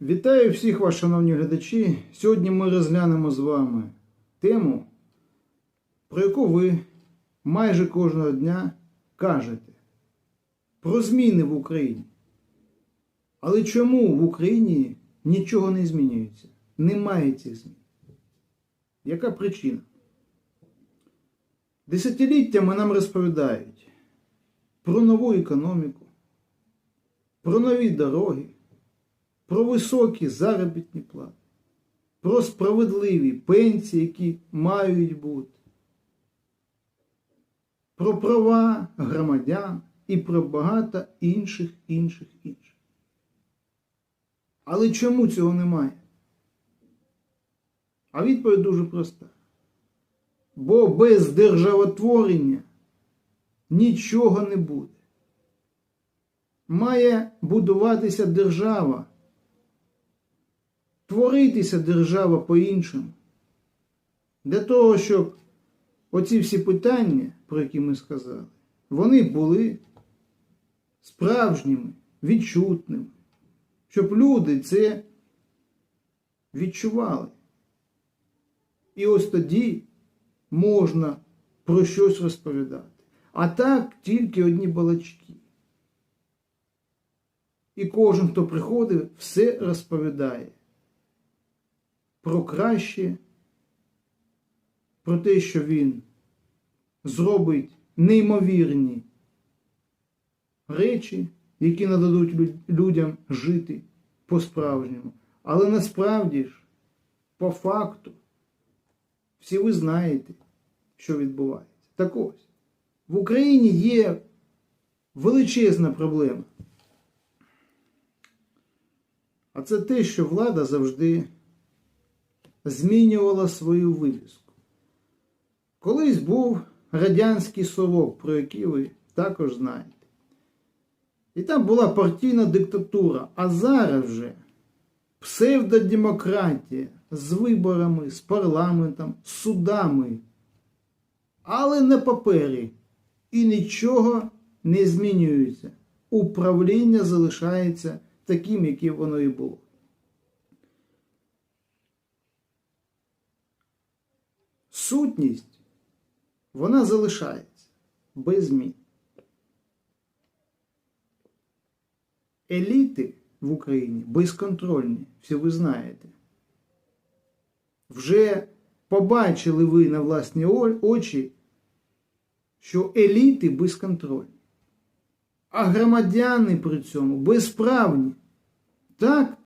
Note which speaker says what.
Speaker 1: Вітаю всіх вас, шановні глядачі. Сьогодні ми розглянемо з вами тему, про яку ви майже кожного дня кажете. Про зміни в Україні. Але чому в Україні нічого не змінюється? Немає цих змін. Яка причина? Десятиліттями нам розповідають про нову економіку, про нові дороги, про високі заробітні плати, про справедливі пенсії, які мають бути, про права громадян і про багато інших, інших, інших. Але чому цього немає? А відповідь дуже проста. Бо без державотворення нічого не буде. Має будуватися держава, творитися держава по-іншому. Для того, щоб оці всі питання, про які ми сказали, вони були справжніми, відчутними, щоб люди це відчували. І ось тоді можна про щось розповідати. А так тільки одні балачки. І кожен, хто приходить, все розповідає про краще, про те, що він зробить неймовірні речі, які нададуть людям жити по-справжньому. Але насправді ж, по факту, всі ви знаєте, що відбувається. Так ось, в Україні є величезна проблема. А це те, що влада завжди змінювала свою вивіску. Колись був радянський совок, про який ви також знаєте. І там була партійна диктатура, а зараз вже псевдодемократія з виборами, з парламентом, з судами. Але на папері і нічого не змінюється. Управління залишається таким, яким воно і було. Сутність вона залишається без змін. Еліти в Україні безконтрольні, всі ви знаєте. Вже побачили ви на власні очі, що еліти безконтрольні, а громадяни при цьому безправні. Так,